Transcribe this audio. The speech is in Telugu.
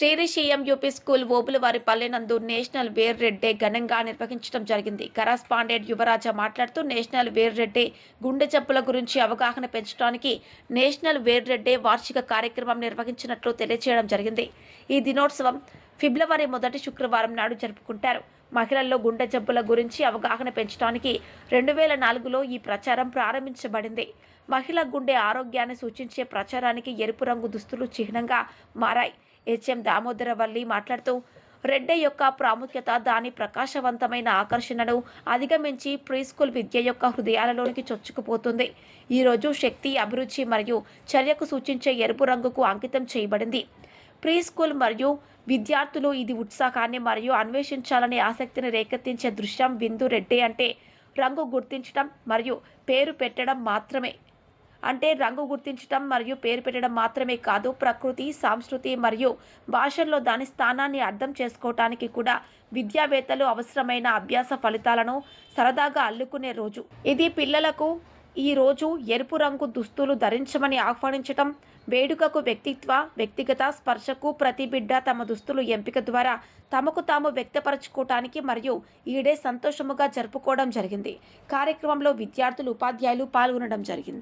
శ్రీరిషియం యూపీ స్కూల్ ఓబులవారి పల్లెనందు నేషనల్ వేర్ రెడ్ డే ఘనంగా నిర్వహించడం జరిగింది. కరస్పాండెంట్ యువరాజ మాట్లాడుతూ నేషనల్ వేర్ రెడ్ డే గుండె జబ్బుల గురించి అవగాహన పెంచడానికి నేషనల్ వేర్ రెడ్ డే వార్షిక కార్యక్రమం నిర్వహించినట్లు తెలియజేయడం జరిగింది. ఈ దినోత్సవం ఫిబ్రవరి మొదటి శుక్రవారం నాడు జరుపుకుంటారు. మహిళల్లో గుండె జబ్బుల గురించి అవగాహన పెంచడానికి రెండు వేల నాలుగులో ఈ ప్రచారం ప్రారంభించబడింది. మహిళ గుండె ఆరోగ్యాన్ని సూచించే ప్రచారానికి ఎరుపు రంగు దుస్తులు చిహ్నంగా మారాయి. హెచ్ఎం దామోదరవల్లి మాట్లాడుతూ రెడ్డే యొక్క ప్రాముఖ్యత దాని ప్రకాశవంతమైన ఆకర్షణను అధిగమించి ప్రీ స్కూల్ విద్య యొక్క హృదయాలలోనికి చొచ్చుకుపోతుంది. ఈరోజు శక్తి అభిరుచి మరియు చర్యకు సూచించే ఎరుపు రంగుకు అంకితం చేయబడింది. ప్రీ స్కూల్ మరియు విద్యార్థులు ఇది ఉత్సాహాన్ని మరియు అన్వేషించాలనే ఆసక్తిని రేకెత్తించే దృశ్యం బిందు రెడ్డి అంటే రంగు గుర్తించడం మరియు పేరు పెట్టడం మాత్రమే. అంటే రంగు గుర్తించడం మరియు పేరు పెట్టడం మాత్రమే కాదు ప్రకృతి సంస్కృతి మరియు భాషల్లో దాని స్థానాన్ని అర్థం చేసుకోవటానికి కూడా విద్యావేత్తలు అవసరమైన అభ్యాస ఫలితాలను సరదాగా అల్లుకునే రోజు. ఇది పిల్లలకు ఈ రోజు ఎరుపు రంగు దుస్తులు ధరించమని ఆహ్వానించటం వేడుకకు వ్యక్తిత్వ వ్యక్తిగత స్పర్శకు ప్రతి బిడ్డ తమ దుస్తులు ఎంపిక ద్వారా తమకు తాము వ్యక్తపరచుకోవటానికి మరియు ఈడే సంతోషముగా జరుపుకోవడం జరిగింది. కార్యక్రమంలో విద్యార్థులు ఉపాధ్యాయులు పాల్గొనడం జరిగింది.